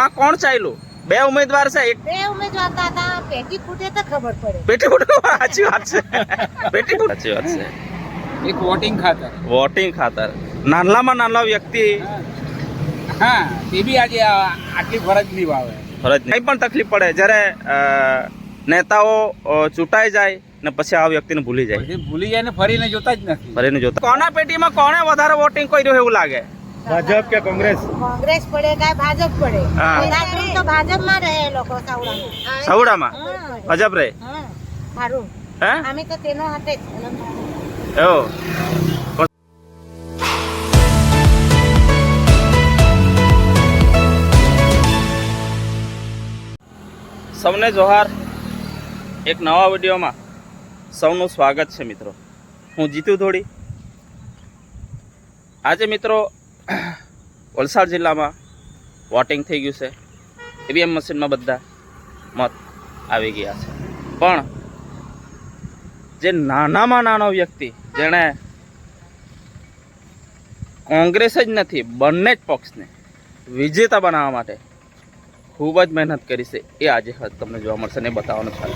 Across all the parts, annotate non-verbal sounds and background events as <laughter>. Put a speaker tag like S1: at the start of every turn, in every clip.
S1: આ કોણ ચાલ્યું? બે ઉમેદવાર છે એક
S2: બે ઉમેદવાર હતા પેટી ફૂટે તો ખબર પડે.
S1: પેટીકોટ સાચી વાત છે. પેટીકોટ સાચી વાત છે.
S3: એક વોટિંગ ખાતર.
S1: વોટિંગ ખાતર. નાનલામાં નાનલા વ્યક્તિ.
S3: હા તે બી આજે આટલી ફરજ નિભાવે
S1: ફરજ નહીં પણ તકલીફ પડે જ્યારે નેતાઓ ચૂંટાઈ જાય ને પછી આ વ્યક્તિને ભૂલી જાય.
S3: ભૂલી જાય ને ફરીને જોતા જ નથી.
S1: ફરીને જોતા કોના પેટીમાં કોણે વધારે વોટિંગ કર્યું એવું લાગે?
S4: ભાજપ કે કોંગ્રેસ?
S2: કોંગ્રેસ પડે કે ભાજપ પડે?
S1: હા.
S2: તો ભાજપમાં રહે લોકો સાવડામાં. સાવડામાં?
S1: ભાજપ રહે?
S2: હા. સારું
S1: હે?
S2: અમે તો તેનો હાથે જ
S1: એવો? સૌને જોહાર. એક નવા વિડીયોમાં સૌનું સ્વાગત છે મિત્રો. હું જીતુ ધોળી આજે મિત્રો વલસાડ જિલ્લામાં વોટિંગ થઈ ગયું છે. ઈવીએમ મશીનમાં બધા મત આવી ગયા છે. પણ જે નાનામાં નાનો વ્યક્તિ, જેણે કોંગ્રેસ જ નથી, બંને જ પક્ષને વિજેતા બનાવવા માટે ખૂબ જ મહેનત કરી છે. એ આજે તમને જોવા મળશે ને બતાવવાનું ચાલુ.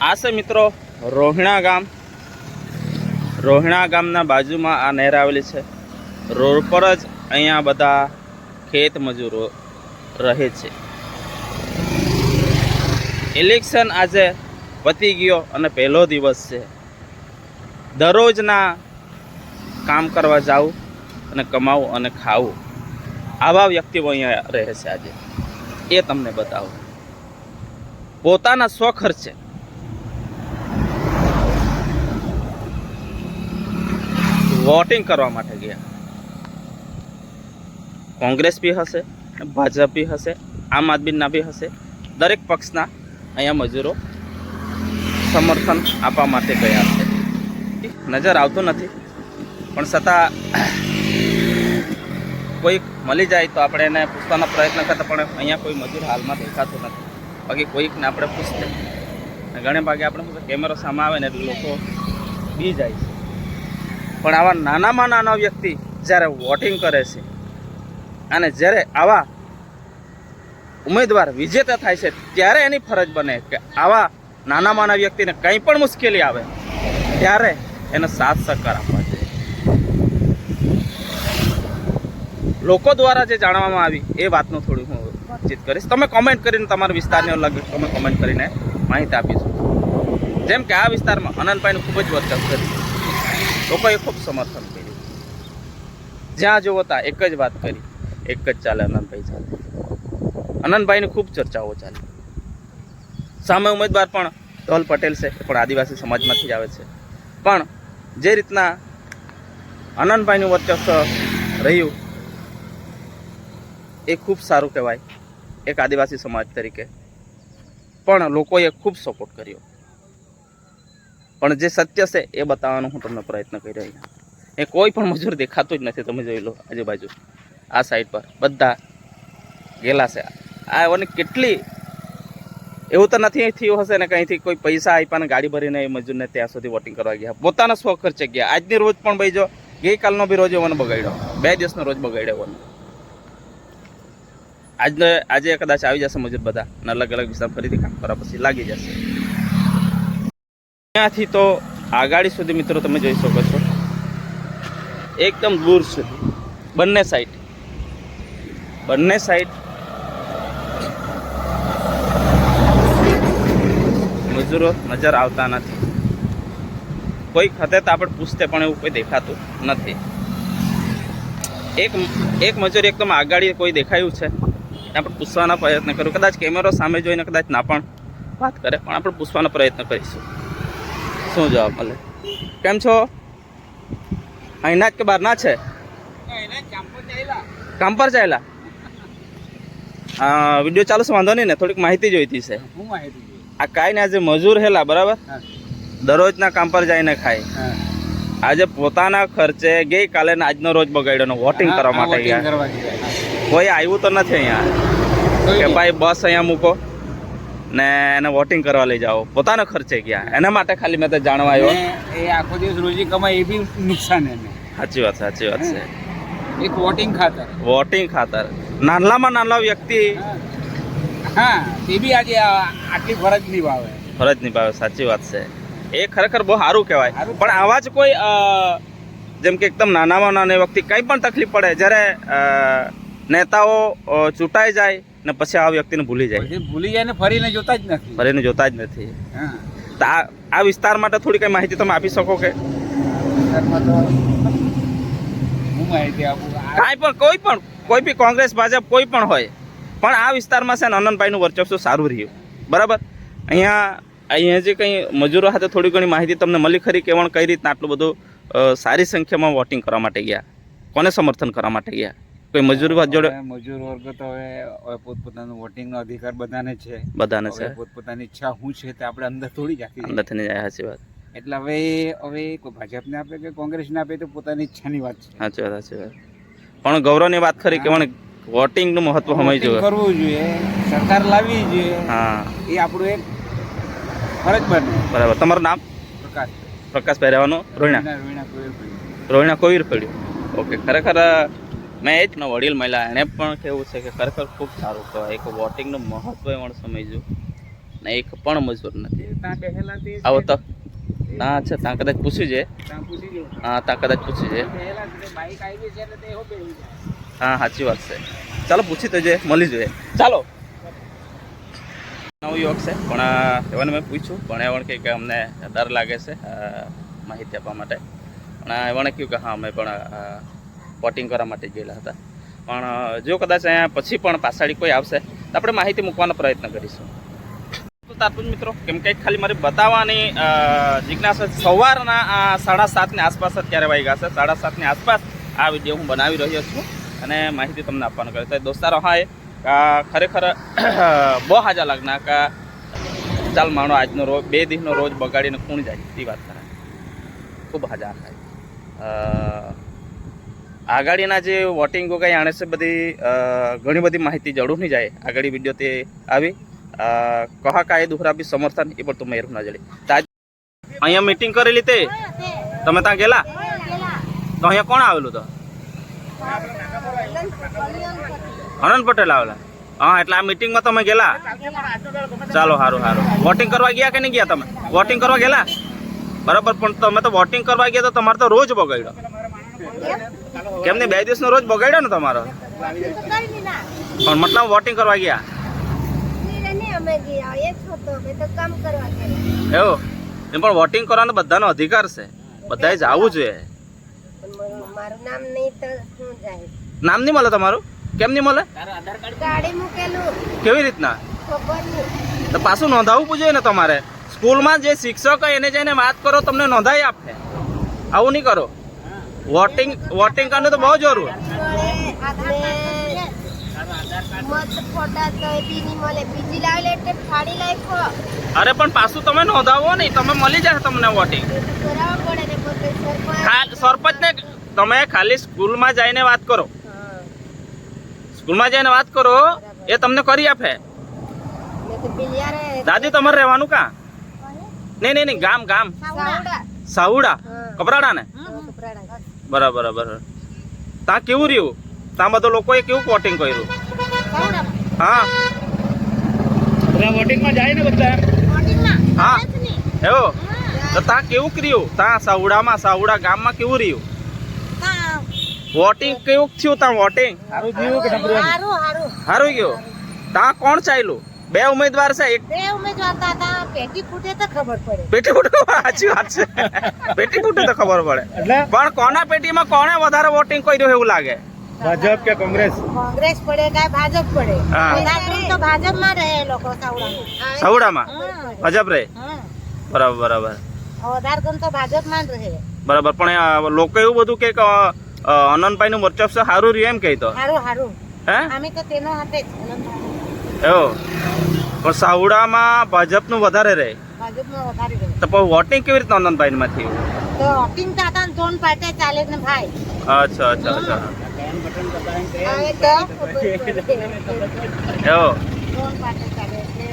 S1: આ છે મિત્રો રોહિણા ગામ. રોહિણા ગામના બાજુમાં આ નહેર આવેલી છે. રોડ પર જ અહીંયા બધા ખેત મજૂરો રહે છે. ઇલેક્શન આજે પતી ગયો અને પહેલો દિવસ છે. દરરોજના કામ કરવા જાવું અને કમાવું અને ખાવું. આવા વ્યક્તિઓ અહીંયા રહે છે આજે. એ તમને બતાવું. પોતાના સ્વખર્ચે વોટિંગ કરવા માટે ગયા. કોંગ્રેસ બી હશે, ભાજપ બી હશે, આમ આદમીના બી હશે. દરેક પક્ષના અહીંયા મજૂરો સમર્થન આપવા માટે ગયા છે. નજર આવતું નથી, પણ છતાં કોઈક મળી જાય તો આપણે એને પૂછવાનો પ્રયત્ન કરતા, પણ અહીંયા કોઈ મજૂર હાલમાં દેખાતો નથી. બાકી કોઈકને આપણે પૂછીએ. ઘણે ભાગે આપણે કેમેરો સામે આવે ને એટલે લોકો બી જાય છે. પણ આવા નાનામાં નાનો વ્યક્તિ જ્યારે વોટિંગ કરે છે અને જ્યારે આવા ઉમેદવાર વિજેતા થાય છે, ત્યારે એની ફરજ બને કે આવા નાના માના વ્યક્તિને કંઈ પણ મુશ્કેલી આવે, ત્યારે એને સાથ સહકાર આપવા જોઈએ. લોકો દ્વારા જે જાણવામાં આવી, એ વાતનું થોડું હું વાતચીત કરીશ. તમે કોમેન્ટ કરીને તમારા વિસ્તારને અલગ તમે કોમેન્ટ કરીને માહિતી આપીશું. જેમ કે આ વિસ્તારમાં અનંતભાઈનું ખૂબ જ વર્ચસ્વ છે લોકોએ ખૂબ સમર્થન કર્યું. જ્યાં જોવો ત્યાં એક જ વાત કરી. એક જ ચાલે અનંતભાઈ ચાલે અનંતભાઈની ખૂબ ચર્ચાઓ ચાલી. સામે ઉમેદવાર પણ ધોલ પટેલ છે, એ પણ આદિવાસી સમાજમાંથી જ આવે છે. પણ જે રીતના અનંતભાઈનું વર્ચસ્વ રહ્યું, એ ખૂબ સારું કહેવાય એક આદિવાસી સમાજ તરીકે. પણ લોકોએ ખૂબ સપોર્ટ કર્યો. પણ જે સત્ય છે એ બતાવવાનો હું તમને પ્રયત્ન કરી રહ્યો એ કોઈ પણ મજૂર દેખાતું જ નથી. તમે જોઈ લો આજુબાજુ. આ સાઈડ પર બધા ગેલા છે. આ અને કેટલી એવું તો નથી થયું હશે ને કંઈથી કોઈ પૈસા આપ્યા ને ગાડી ભરીને એ મજૂરને ત્યાં સુધી વોટિંગ કરવા ગયા. પોતાના સ્વ ખર્ચે ગયા. આજની રોજ પણ ભાઈ જો ગઈકાલનો બી રોજ એવાનો બગાડ્યો. બે દિવસનો રોજ બગાડ્યો એવાનો. આજને આજે કદાચ આવી જશે મજૂર બધા. અને અલગ અલગ વિસ્તાર ફરીથી કામ કરવા પછી લાગી જશે. ત્યાંથી તો આગાડી સુધી મિત્રો તમે જોઈ શકો છો. એકદમ દૂર સુધી બંને સાઈડ બંને સાઈડ મજૂરો નજર આવતા નથી. કોઈ ખતે તો આપણે પૂછતે પણ એવું કોઈ દેખાતું નથી. એક એક મજૂર એકદમ આગાડી કોઈ દેખાયું છે. આપણે પૂછવાના પ્રયત્ન કરું. કદાચ કેમેરો સામે જોઈને કદાચ ના પણ વાત કરે, પણ આપણે પૂછવાનો પ્રયત્ન કરીશું. શું જવાબ મળે? કેમ છો? અહીંના જ કે બહારના છે? કામ પર ચાલ્યા હા વીડિયો ચાલુ છે વાંધો નહીં ને થોડીક માહિતી જોઈતી છે. આ કાંઈ ને આજે મજૂર હેલા બરાબર? દરરોજના કામ પર જઈને ખાય. આજે પોતાના ખર્ચે ગઈકાલે ને આજનો રોજ બગાડ્યો વોટિંગ કરવા માટે કોઈ આવ્યું તો નથી અહીંયા. કે ભાઈ બસ અહીંયા મૂકો. ને એને વોટિંગ કરવા લઈ જાઓ. પોતાનો ખર્ચે ગયા. એના માટે ખાલી મેં તો જાણવા આવ્યો.
S3: એ આખો દિવસ રોજી કમાય એ બી નુકસાન એને.
S1: સાચી વાત સાચી વાત છે.
S3: એક વોટિંગ ખાતર.
S1: વોટિંગ ખાતર. નાનલામાં નાનલા વ્યક્તિ.
S3: હા એ બી આજે આટલી ફરજ નિભાવે.
S1: ફરજ નિભાવે સાચી વાત છે. એ ખરેખર બહુ સારું કહેવાય. પણ આવા જ કોઈ જેમ કે એકદમ નાનામાં નાની વ્યક્તિ કંઈ પણ તકલીફ પડે જ્યારે નેતાઓ ચૂંટાઈ જાય ને પછી આ વ્યક્તિને ભૂલી જાય.
S3: ભૂલી જાય ને ફરીને જોતા જ નથી.
S1: ફરીને જોતા જ નથી.
S3: હા.
S1: તો આ આ વિસ્તાર માટે થોડી કઈ માહિતી તમે આપી શકો કે? કાંઈ પણ કોઈ પણ કોઈ બી કોંગ્રેસ ભાજપ કોઈ પણ હોય. પણ આ વિસ્તારમાં છે ને અનંતભાઈનું વર્ચસ્વ સારું રહ્યું. બરાબર? અહીંયા અહીંયા જે કંઈ મજૂરો સાથે થોડી ઘણી માહિતી તમને મળી ખરી કેવણ કઈ રીતના આટલું બધું સારી સંખ્યામાં વોટિંગ કરવા માટે ગયા? કોને સમર્થન કરવા માટે ગયા? કોઈ મજૂર જોડે?
S3: મજૂર વર્ગ તો હવે પોતપોતાનો વોટિંગનો અધિકાર બધાને છે.
S1: બધાને છે.
S3: પોતપોતાની ઈચ્છા શું છે તે આપણે અંદર થોડી જ અંદર.
S1: અંદરથી જાય સાચી વાત.
S3: એટલે હવે હવે કોઈ ભાજપને આપે કે કોંગ્રેસને આપે તો પોતાની ઈચ્છાની વાત છે.
S1: સાચી વાત સાચી વાત. પણ ગૌરવની વાત ખરી કે પણ વોટિંગનું મહત્વ સમય જોઈએ.
S3: કરવું જોઈએ સરકાર લાવવી જોઈએ
S1: હા.
S3: એ આપણું એક ફરજ બને.
S1: બરાબર. તમારું નામ?
S3: પ્રકાશ.
S1: પ્રકાશ રહેવાનું રોહિણા
S3: રોહિણા-
S1: કોવીર પડ્યું ઓકે ખરેખર મેં એક નો વડીલ મહિલા એણે પણ કહેવું છે કે ખરેખર ખૂબ સારું કહેવાય. એક વોટિંગનું મહત્વ પણ સમજ્યું. ને એક પણ મજૂર નથી. આવો તો. ના છે, ત્યાં કદાચ પૂછ્યું છે. હા, ત્યાં કદાચ પૂછ્યું છે. હા, સાચી વાત છે. ચાલો, પૂછી તો જે, મળી જોઈએ. ચાલો. નવું યુવક છે, પણ એવાને મેં પૂછ્યું. પણ એવણ કંઈક અમને ડર લાગે છે માહિતી આપવા માટે. પણ એવણે કહ્યું કે હા, અમે પણ વોટિંગ કરવા માટે ગયેલા હતા. પણ જો કદાચ અહીંયા પછી પણ પાછાડી કોઈ આવશે, તો આપણે માહિતી મૂકવાનો પ્રયત્ન કરીશું. તો તારપુજ મિત્રો, કેમ કે ખાલી મારી બતાવવાની જિજ્ઞાસા સવારના આ સાડા સાતની આસપાસ અત્યારે વાગ્યા છે. સાડા સાતની આસપાસ આ વીડિયો હું બનાવી રહ્યો છું અને માહિતી તમને આપવાનું કર્યું તો દોસ્તારો, હા, એ ખરેખર બહુ હાજા લાગના કા ચાલ માણો આજનો રોજ, બે દિવસનો રોજ બગાડીને ખૂણ જાય. તે વાત કરે. ખૂબ હાજા થાય. આગાડીના જે વોટિંગો કંઈ આણે છે બધી ઘણી બધી માહિતી જરૂર નહીં જાય. આગળ વીડિયો તે આવી. કહા કાય દુહરા સમર્થન, એ પણ તમે એરું ના જડી તો અહીંયા મીટિંગ કરેલી તે? તમે ત્યાં ગયેલા તો અહીંયા કોણ આવેલું તો? અનંત પટેલ આવેલા. હા, એટલે આ મિટિંગમાં તમે ગયેલા ચાલો સારું સારું વોટિંગ કરવા ગયા કે નહીં ગયા તમે? વોટિંગ કરવા ગયેલા બરાબર, પણ તમે તો વોટિંગ કરવા ગયા તો તમારે તો રોજ બગાડ્યો. કેમ ને બે દિવસનો રોજ બગાડ્યો ને તમારો? પણ મતલબ વોટિંગ કરવા ગયા? એવું? એમ પણ વોટિંગ કરવાનો બધાનો અધિકાર છે. બધાએ જવું જોઈએ.
S2: નામ નહીં તો
S1: મળે તમારું? કેમ નહીં મળે? કેવી રીતના? તો પાછું નોંધાવવું જોઈએ ને તમારે. સ્કૂલમાં જે શિક્ષક એને જઈને વાત કરો, તમને નોંધાઈ આપે. આવું નહીં કરો. વોટિંગ વોટિંગ કરવાનું તો બહુ જરૂર
S2: મત ફોટા તો બી નહીં મળે બીજી લાવેલી એટલે ફાડી નાખ્યો
S1: અરે પણ પાછું તમે નોંધાવો નહીં તમે મળી જશે તમને વોટિંગ
S2: સરપંચ
S1: ને તમે ખાલી સ્કૂલમાં જઈને વાત કરો સ્કૂલમાં જઈને વાત કરો એ તમને કરી આપે દાદી તમારે રહેવાનું કા નહીં નહીં ગામ ગામ
S2: સાવડા
S1: કપરાડા ને
S2: કપરાડા.
S1: બરાબર બરાબર ત્યાં કેવું રહ્યું ત્યાં બધા લોકોએ કેવું વોટિંગ કર્યું
S2: સાવડા.
S1: હા
S3: વોટિંગમાં જાય ને બધા
S1: હા. એવો. તો ત્યાં કેવું રહ્યું ત્યાં સાઉડામાં સાઉડા ગામમાં કેવું રહ્યું
S2: હા.
S1: વોટિંગ કેવું થયું ત્યાં વોટિંગ
S3: સારું થયું કે નબળું
S2: હારું, હારું.
S1: સારું ગયું ત્યાં કોણ ચાલ્યું બે ઉમેદવાર છે એક
S2: બે ઉમેદવાર હતા. પેટી ફૂટે તો ખબર પડે.
S1: પેટી ફૂટે સાચી વાત છે. પેટી ફૂટે તો ખબર પડે.
S3: એટલે?
S1: પણ કોના પેટીમાં કોણે વધારે વોટિંગ કર્યું એવું લાગે?
S3: ભાજપ કે કોંગ્રેસ?
S2: કોંગ્રેસ પડે કે ભાજપ પડે?
S1: હા.
S2: બધા કુલ તો રહે લોકો સાવડામાં.
S1: સૌડામાં
S2: હા.
S1: ભાજપ
S2: રહે?
S1: બરાબર બરાબર.
S2: વધારે તો ભાજપમાં જ રહે.
S1: બરાબર પણ લોકો એવું બધું કે અનંતભાઈ નું વર્ચસ્વ સારું રહ્યું એમ કહેતો
S2: સારું હારું
S1: હે?
S2: અમે તો તેનો હાથે જ.
S1: એવું? પણ સાવડામાં ભાજપનું વધારે રહે.
S2: ભાજપમાં વધારે રહે.
S1: તો વોટિંગ કેવી રીતે અનંતભાઈ માં થયું
S2: તો વોટિંગ તો હતા ત્રણ પાર્ટી ચાલે ને ભાઈ.
S1: અચ્છા અચ્છા અચ્છા.
S2: હવે તો <laughs> ખબર પડે.
S1: એવું.
S2: ત્રણ પાર્ટી ચાલે એટલે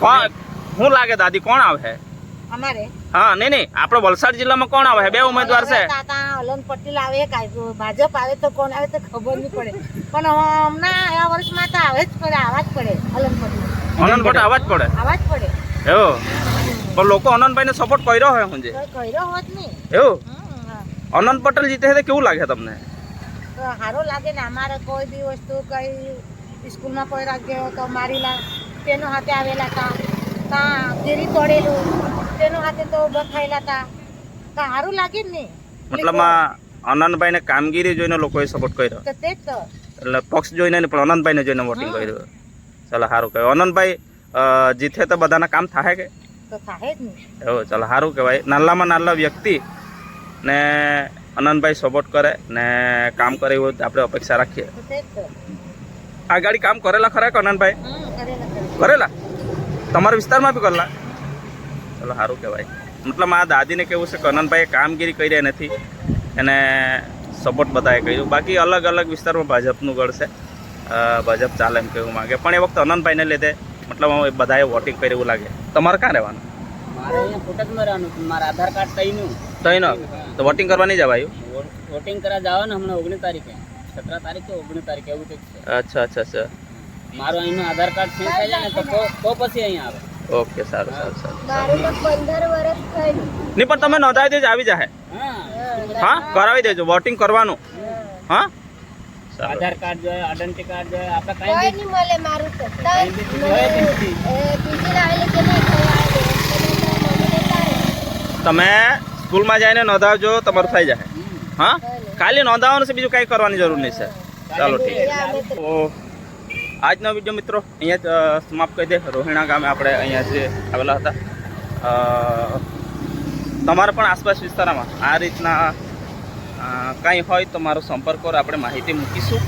S1: કોણ? શું લાગે દાદી કોણ આવે?
S2: અમારે?
S1: હા નહીં નહીં આપણે વલસાડ જિલ્લામાં કોણ આવે? બે ઉમેદવાર છે.
S2: તાતા
S4: પટેલ આવે ભાજપ આવે તો કોણ આવે તો ખબર નહીં પડે. પણ હમણાં આ વર્ષમાં તો આવે જ પડે આવા જ પડે અલન પટેલ.
S1: પટેલ આવા જ પડે.
S4: આવા જ પડે.
S1: એવો. પણ લોકો આનંદભાઈને સપોર્ટ કર્યો હોય હું જે.
S4: તો કર્યો હોત નહીં
S1: એવું. અનંત પટેલ જીતે છે કેવું લાગે તમને?
S4: તો સારું લાગે ને અમારે કોઈ બી વસ્તુ કઈ સ્કૂલમાં કોઈ રાખ્યો તો મારી લા તેનો હાથે આવેલા હતા ત્યાં ઘેરી તોડેલું. તેનો હાથે તો થયેલા હતા તો સારું લાગે ને. નહીં?
S1: મતલબમાં આનંદભાઈને કામગીરી જોઈને લોકોએ સપોર્ટ કર્યો.
S4: તે તો
S1: એટલે પક્ષ જોઈને પણ આનંદભાઈને જોઈને વોટિંગ. કર્યું. ચાલો સારું કહેવાય. અનંતભાઈ જીથે તો બધાના કામ થાય કે? એવું ચાલો સારું કહેવાય. નાલ્લામાં નાલ્લા વ્યક્તિ ને અનંતભાઈ સપોર્ટ કરે ને કામ કરે એવું આપણે અપેક્ષા રાખીએ. આ ગાડી કામ કરેલા ખરા કે
S4: અનંતભાઈ? કરેલા
S1: તમારા વિસ્તારમાં બી કરેલા? ચાલો સારું કહેવાય. મતલબ આ દાદીને કેવું છે કે અનંતભાઈએ કામગીરી કરી નથી. એને સપોર્ટ બધાએ કર્યું. બાકી અલગ અલગ વિસ્તારમાં ભાજપનું ગઢ છે. ભાજપ ચાલે એમ કહેવું માગે. પણ એ વખતે અનંતભાઈને લીધે મતલબ બધાએ વોટિંગ કર્યું એવું લાગે. તમારે ક્યાં રહેવાનું?
S5: મારે અહીંયા કોટકમાં રહેવાનું. મારા આધાર કાર્ડ તઈનું
S1: તો એનો તો વોટિંગ કરવા નહીં જવાયું
S5: વોટ- વોટિંગ કરવા જવાનું હમણાં ઓગણીસ તારીખે. સત્તર તારીખે ઓગણીસ તારીખે એવું કંઈક છે.
S1: અચ્છા અચ્છા અચ્છા.
S5: મારું અહીંનું આધાર કાર્ડ ચેન્જ થઈ જાય ને તો તો- પછી અહીંયા આવે.
S1: ઓકે સારું સારું સારું.
S2: પંદર વર્ષ થયું.
S1: નહીં પણ તમે નોંધાવી દેજો આવી જાય
S5: હા.
S1: હા કરાવી દેજો વોટિંગ કરવાનું. હા?
S5: આધાર કાર્ડ જોઈએ આઈડેન્ટિટી કાર્ડ જોઈએ આપણે
S2: કોઈ
S5: કાંઈ
S2: નહીં મળે મારું તો. તઈ
S5: જોઈએ જ નથી.
S2: બીજી લાવેલી કે નહીં
S1: તમે સ્કૂલમાં જઈને નોંધાવજો તમારું થઈ જાય. હા? ખાલી નોંધાવવાનું છે બીજું કાંઈ કરવાની જરૂર નહીં છે. ચાલો ઠીક તો. આજનો વીડિયો મિત્રો અહીંયા સમાપ્ત કરી દે. રોહિણા ગામે આપણે અહીંયા જે આવેલા હતા. તમારા પણ આસપાસ વિસ્તારમાં આ રીતના કાંઈ હોય તો મારો સંપર્ક કરો આપણે માહિતી મૂકીશું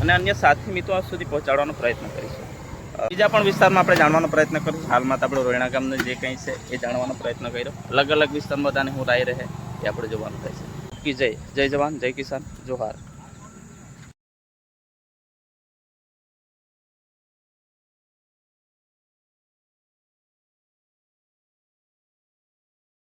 S1: અને અન્ય સાથી મિત્રો સુધી પહોંચાડવાનો પ્રયત્ન કરીશું. બીજા પણ વિસ્તારમાં આપણે જાણવાનો પ્રયત્ન કરીશું. હાલમાં તો આપણે રોયણા ગામનું જે કંઈ છે એ જાણવાનો પ્રયત્ન કર્યો. અલગ અલગ વિસ્તારમાં બધાને હું રાય રહે એ આપણે જોવાનું થાય છે. કી જય. જય જવાન. જય કિસાન. જોહાર.